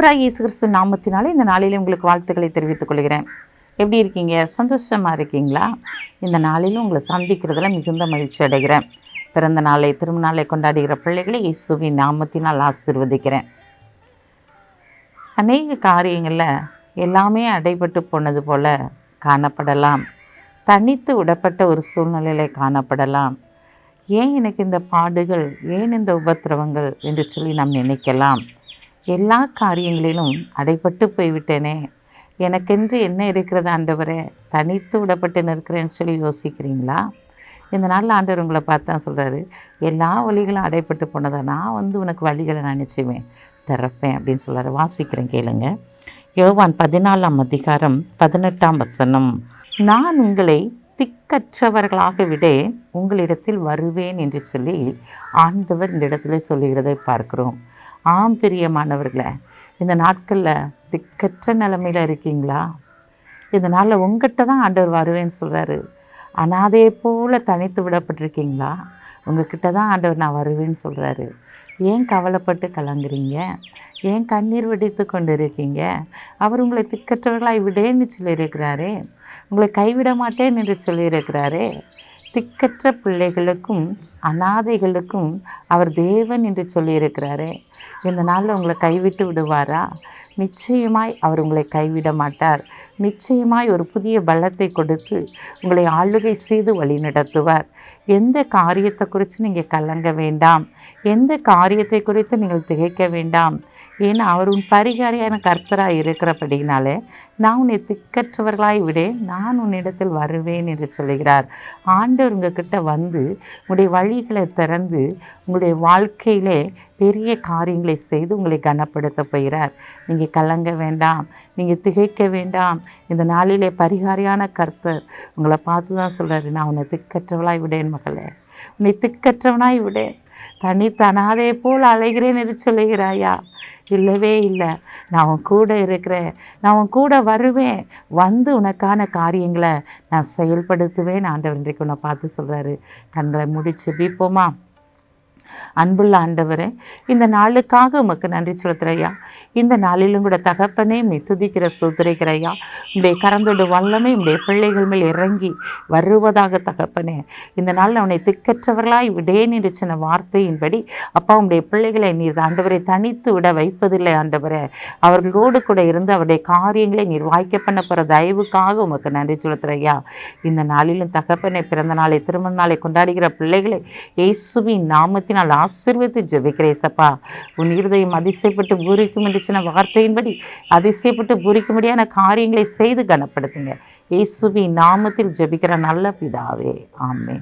ஆண்டவராக இயேசு கிறிஸ்து நாமத்தினாலே இந்த நாளிலே உங்களுக்கு வாழ்த்துக்களை தெரிவித்துக் கொள்கிறேன். எப்படி இருக்கீங்க? சந்தோஷமாக இருக்கீங்களா? இந்த நாளிலும் உங்களை சந்திக்கிறதுல மிகுந்த மகிழ்ச்சி அடைகிறேன். பிறந்த நாளை திரும்ப நாளை கொண்டாடுகிற பிள்ளைகளை இயேசுவின் நாமத்தினால் ஆசீர்வதிக்கிறேன். அநேக காரியங்களில் எல்லாமே அடைபட்டு போனது போல் காணப்படலாம். தனித்து விடப்பட்ட ஒரு சூழ்நிலையில காணப்படலாம். ஏன் எனக்கு இந்த பாடுகள் ஏன் இந்த உபத்திரவங்கள் என்று சொல்லி நாம் நினைக்கலாம்? எல்லா காரியங்களிலும் அடைபட்டு போய்விட்டேனே. எனக்கென்று என்ன இருக்கிறது ஆண்டவரே? தனித்து விடப்பட்டு நிற்கிறேன்னு சொல்லி யோசிக்கிறீங்களா? இந்த நாளில் ஆண்டவர் உங்களை பார்த்து தான் சொல்கிறாரு எல்லா வழிகளும் அடைப்பட்டு போனதை? நான் வந்து உனக்கு வழிகளை நினச்சிவேன் திறப்பேன் அப்படின்னு சொல்கிறாரு வாசிக்கிறேன் கேளுங்க. யோவான் பதினாலாம் அதிகாரம் பதினெட்டாம் வசனம். நான் உங்களை திக்கற்றவர்களாக விட உங்களிடத்தில் வருவேன் என்று சொல்லி ஆண்டவர் இந்த இடத்துல சொல்லுகிறதை பார்க்கிறோம். ஆம் பிரியமானவர்களே இந்த நாட்களில் திக்கற்ற நிலமையில் இருக்கீங்களா? இந்த நாளில் உங்ககிட்ட தான் ஆண்டவர் வருவேன்னு சொல்கிறாரு அனாதையை போல் தனித்து விடப்பட்டிருக்கீங்களா? உங்ககிட்ட தான் ஆண்டவர் நான் வருவேன்னு சொல்கிறாரு ஏன் கவலைப்பட்டு கலங்குறீங்க? ஏன் கண்ணீர் வெடித்து கொண்டு இருக்கீங்க அவர் உங்களை திக்கற்றவர்களாய் விடேன்னு சொல்லியிருக்கிறாரே. உங்களை கைவிட மாட்டேன் என்று சொல்லியிருக்கிறாரே. திக்கற்ற பிள்ளைகளுக்கும் அனாதைகளுக்கும் அவர் தேவன் என்று சொல்லியிருக்கிறாரே. இந்த நாளில் உங்களை கைவிட்டு விடுவாரா? நிச்சயமாய் அவர் உங்களை கைவிட மாட்டார். நிச்சயமாய் ஒரு புதிய பலத்தை கொடுத்து உங்களை ஆளுகை செய்து வழிநடத்துவார். எந்த காரியத்தை குறித்து நீங்கள் கலங்க வேண்டாம். எந்த காரியத்தை குறித்து நீங்கள் திகைக்க வேண்டாம். ஏன்னா அவர் உன் பரிகாரியான கர்த்தராக இருக்கிறபடினாலே நான் உன்னை திக்கற்றவர்களாய் விட. நான் உன்னிடத்தில் வருவேன் என்று சொல்லுகிறார் ஆண்டவர் உங்ககிட்ட வந்து உங்களுடைய வழிகளை திறந்து உங்களுடைய வாழ்க்கையிலே பெரிய காரியங்களை செய்து உங்களை கனப்படுத்த போகிறார். நீங்கள் கலங்க வேண்டாம். நீங்கள் திகைக்க வேண்டாம். இந்த நாளிலே பரிகாரியான கர்த்தர் உங்களை பார்த்து தான் சொல்கிறாரு நான் உன்னை திக்கற்றவளாய் விடேன் மகளே. உன்னை திக்கற்றவனாய் விடேன். தனி தனாதே போல் அழைகிறேன் என்று சொல்லுகிறாயா? இல்லவே இல்லை. நான் உன் கூட இருக்கிறேன். நான் உன் கூட வருவேன். வந்து உனக்கான காரியங்களை நான் செயல்படுத்துவேன். ஆண்டவர் இன்றைக்கு உன்னை பார்த்து சொல்கிறாரு கண்களை முடிச்சு பீப்போமா அன்புள்ள ஆண்டவரே இந்த நாளுக்காக உமக்கு நன்றி செலுத்துறையா இந்த நாளிலும் கூட தகப்பனே நீ துதிக்கிற சுத்துரைக்கிறையா உடைய கரந்தோடு வல்லமை உடைய பிள்ளைகள் மேல் இறங்கி வருவதாக தகப்பனே. இந்த நாளில் அவனை திக்கற்றவர்களாய் விடேன் என்று சொன்ன வார்த்தையின்படி அப்பா உடைய பிள்ளைகளை நீர் ஆண்டவரை தனித்து விட வைப்பதில்லை ஆண்டவரே. அவர்களோடு கூட இருந்து அவருடைய காரியங்களை நீர் வாய்க்க பண்ண போகிற தயவுக்காக உமக்கு நன்றி செலுத்துறையா இந்த நாளிலும் தகப்பனை பிறந்த நாளை திருமண நாளை கொண்டாடுகிற பிள்ளைகளை இயேசுவின் நாமத்தின் நாள் ஆசீர்வதித்து ஜெபிக்கிறேன் சப்பா உன் இருதயம் அதிசயப்பட்டு பூரிக்கும் என்று சொன்ன வார்த்தையின்படி அதிசயப்பட்டு பூரிக்கும்படியான காரியங்களை செய்து கனப்படுத்துங்க. இயேசுவி நாமத்தில் ஜெபிக்கிற நல்ல பிதாவே. ஆமே